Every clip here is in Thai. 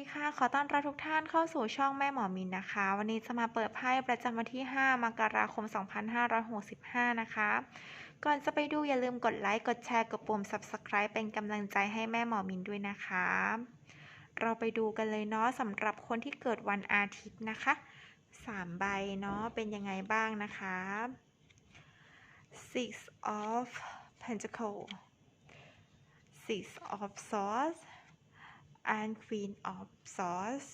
ดีค่ะ ขอต้อนรับทุกท่านเข้าสู่ช่องแม่หมอมินนะคะ วันนี้จะมาเปิดไพ่ประจำวันที่ 5 มกราคม 2565 นะคะ ก่อนจะไปดูอย่าลืมกดไลค์ กดแชร์ กดปุ่ม Subscribe เป็นกำลังใจให้แม่หมอมินด้วยนะคะ เราไปดูกันเลยเนาะสำหรับคนที่เกิดวันอาทิตย์นะคะ 3 ใบเนาะ เป็นยังไงบ้างนะคะ Six of Pentacle Six of Swords and Queen of Swords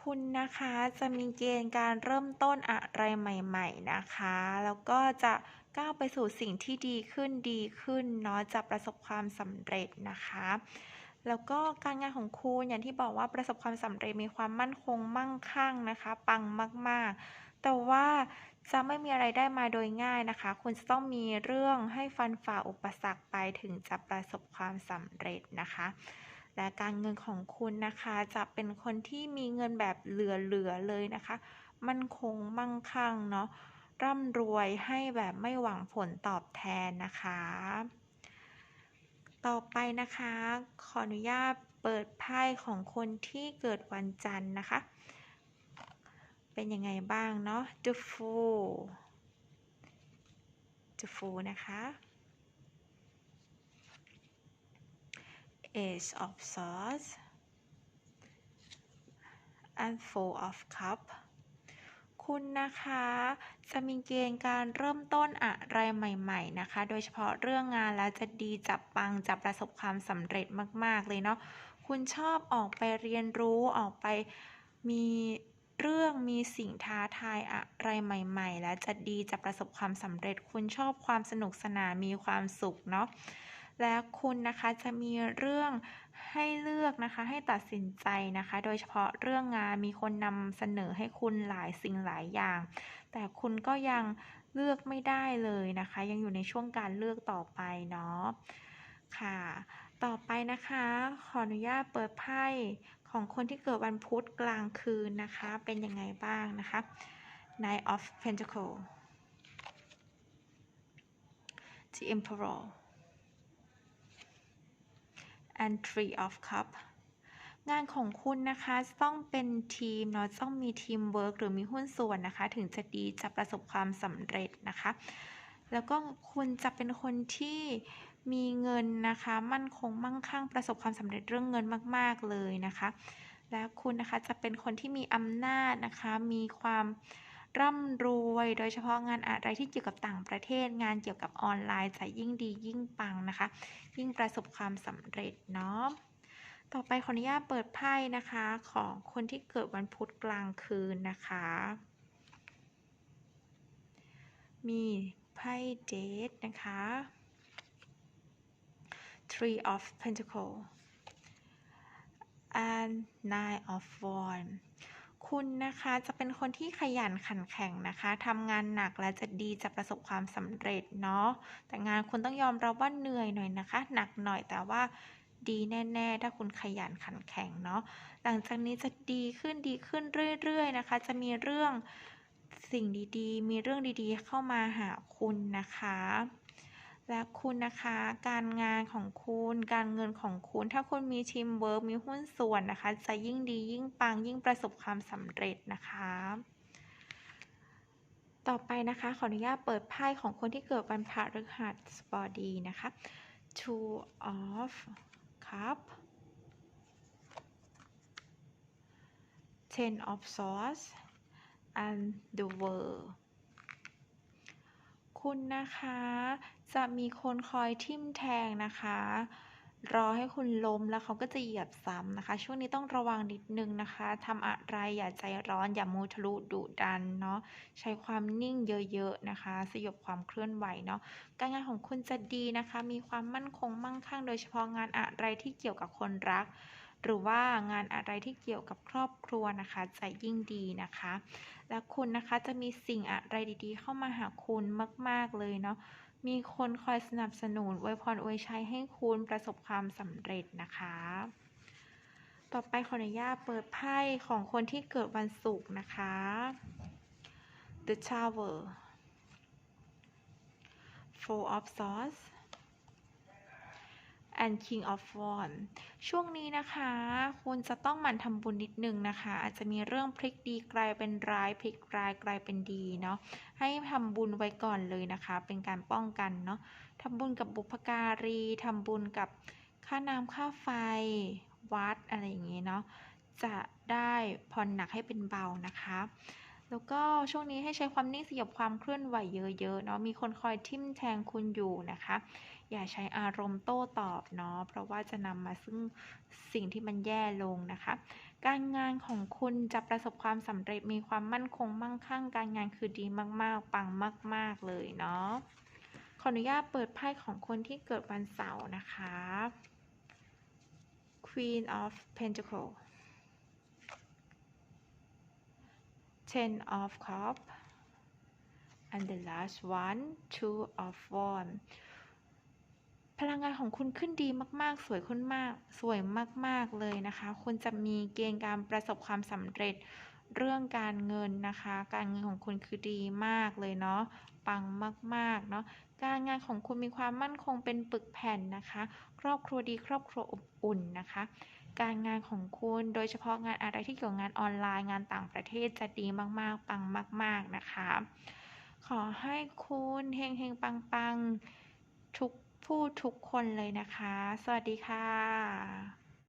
คุณนะคะจะมีเกณฑ์การเริ่มต้นอะไรใหม่ ๆนะคะ แล้วก็จะก้าวไปสู่สิ่งที่ดีขึ้นดีขึ้นเนาะจะประสบความสำเร็จนะคะ แล้วก็การงานของคุณอย่างที่บอกว่าประสบความสำเร็จมีความมั่นคงมั่งคั่งนะคะ ปังมากๆ แต่ว่าจะไม่มีอะไรได้มาโดยง่ายนะคะ คุณจะต้องมีเรื่องให้ฟันฝ่าอุปสรรคไปถึงจะประสบความสำเร็จนะคะ และการเงินของคุณนะคะจะเป็นคนที่มีเงินแบบเหลือๆเลยนะคะ มันคงมั่งคั่งเนาะร่ำรวยให้แบบไม่หวังผลตอบแทนนะคะ ต่อไปนะคะ ขออนุญาตเปิดไพ่ของคนที่เกิดวันจันทร์นะคะ เป็นยังไงบ้างเนาะ The Fool The Fool นะคะ Ace of Swords and Four of Cup คุณนะคะจะมีเกณฑ์การเริ่มต้นอะไรใหม่ๆนะคะ โดยเฉพาะเรื่องงานแล้วจะดีจะปังจะประสบความสำเร็จมากๆเลยเนาะคุณชอบออกไปเรียนรู้ออกไปมี รื่องมีสิ่งท้าทายอะไรใหม่ ๆ และจะดีจะประสบความสำเร็จคุณชอบความสนุกสนานมีความสุขเนาะและคุณนะคะจะมีเรื่องให้เลือกนะคะ ให้ตัดสินใจนะคะ โดยเฉพาะเรื่องงานมีคนนำเสนอให้คุณหลายสิ่งหลายอย่าง แต่คุณก็ยังเลือกไม่ได้เลยนะคะ ยังอยู่ในช่วงการเลือกต่อไปเนาะค่ะ ต่อไปนะคะ ขออนุญาตเปิดไพ่ ของคนที่เกิดวันพุธกลางคืนนะคะ เป็นยังไงบ้างนะคะ Nine of Pentacles The Emperor and Three of Cup งานของคุณนะคะต้องเป็นทีมเนาะต้องมีทีมเวิร์กหรือมีหุ้นส่วนนะคะ ถึงจะดีจะประสบความสำเร็จนะคะ แล้วก็คุณจะเป็นคนที่ มีเงินนะคะมั่นคงมั่งคั่งประสบความสำเร็จเรื่องเงินมาก ๆ เลยนะคะ และคุณนะคะจะเป็นคนที่มีอำนาจนะคะ มีความร่ำรวย โดยเฉพาะงานอะไรที่เกี่ยวกับต่างประเทศ งานเกี่ยวกับออนไลน์จะยิ่งดียิ่งปังนะคะ ยิ่งประสบความสำเร็จเนาะต่อไปขออนุญาตเปิดไพ่นะคะของคนที่เกิดวันพุธกลางคืนนะคะ มีไพ่เดทนะคะ Three of Pentacles and Nine of Wands คุณนะคะจะเป็นคนที่ขยันขันแข็งนะคะทำงานหนักและจะดีจะประสบความสำเร็จเนาะแต่งานคุณต้องยอมรับว่าเหนื่อยหน่อยนะคะ หนักหน่อยแต่ว่าดีแน่ๆ ถ้าคุณขยันขันแข็งเนาะหลังจากนี้จะดีขึ้นดีขึ้นเรื่อยๆนะคะ จะมีเรื่องสิ่งดีๆ มีเรื่องดีๆ เข้ามาหาคุณนะคะ และคุณนะคะ การงานของคุณ การเงินของคุณ ถ้าคุณมีทีมเวิร์กมีหุ้นส่วนนะคะ จะยิ่งดียิ่งปังยิ่งประสบความสำเร็จนะคะ ต่อไปนะคะ ขออนุญาตเปิดไพ่ของคนที่เกิดวันพฤหัสบดีนะคะ Two of Cup Ten of Swords and the World คุณนะคะ จะมีคนคอยทิ่มแทงนะคะ รอให้คุณล้มแล้วเขาก็จะเหยียบซ้ำนะคะ ช่วงนี้ต้องระวังนิดนึงนะคะทำอะไรอย่าใจร้อนอย่ามูทะลุดุดันเนาะใช้ความนิ่งเยอะๆนะคะ สยบความเคลื่อนไหวเนาะการงานของคุณจะดีนะคะ มีความมั่นคงมั่งคั่ง โดยเฉพาะงานอะไรที่เกี่ยวกับคนรัก หรือว่างานอะไรที่เกี่ยวกับครอบครัวนะคะจะยิ่งดีนะคะ และคุณนะคะจะมีสิ่งอะไรดีๆ เข้ามาหาคุณมาก ๆเลยเนาะมีคนคอยสนับสนุนอวยพรอวยชัยให้คุณประสบความสำเร็จนะคะ ต่อไปขออนุญาตเปิดไพ่ของคนที่เกิดวันศุกร์นะคะ The Tower Four of Swords and King of Wands ช่วงนี้นะคะ คุณจะต้องหมั่นทำบุญนิดนึงนะคะ อาจจะมีเรื่องพลิกดีกลายเป็นร้ายพลิกร้ายกลายเป็นดีเนาะให้ทำบุญไว้ก่อนเลยนะคะ เป็นการป้องกันเนาะทำบุญกับบุพการีทำบุญกับค่าน้ำค่าไฟวัดอะไรอย่างเงี้ยเนาะจะได้ผ่อนหนักให้เป็นเบานะคะแล้วก็ช่วงนี้ให้ใช้ความนิ่งสยบความเคลื่อนไหวเยอะๆเนาะมีคนคอยทิ่มแทงคุณอยู่นะคะ อย่าใช้อารมณ์โต้ตอบเนาะเพราะว่าจะนำมาซึ่งสิ่งที่มันแย่ลงนะคะ การงานของคุณจะประสบความสำเร็จมีความมั่นคงมั่งคั่ง การงานคือดีมากๆ ปังมาก ๆ เลยเนาะขออนุญาตเปิดไพ่ของคนที่เกิดวันเสาร์นะคะ Queen of Pentacle Ten of Cup and the last one Two of Wands พลังงานของคุณขึ้นดีมาก ๆ สวยขึ้นมาก สวยมาก ๆ เลยนะคะ คุณจะมีเกณฑ์การประสบความสำเร็จเรื่องการเงินนะคะ การเงินของคุณคือดีมากเลยเนาะ ปังมาก ๆ เนาะ การงานของคุณมีความมั่นคงเป็นปึกแผ่นนะคะ ครอบครัวดีครอบครัวอบอุ่นนะคะ การงานของคุณโดยเฉพาะงานอะไรที่เกี่ยวกับงานออนไลน์งานต่างประเทศจะดีมาก ๆ ปังมาก ๆ นะคะ ขอให้คุณเฮงๆปังๆทุก ผู้ทุกคนเลยนะคะ สวัสดีค่ะ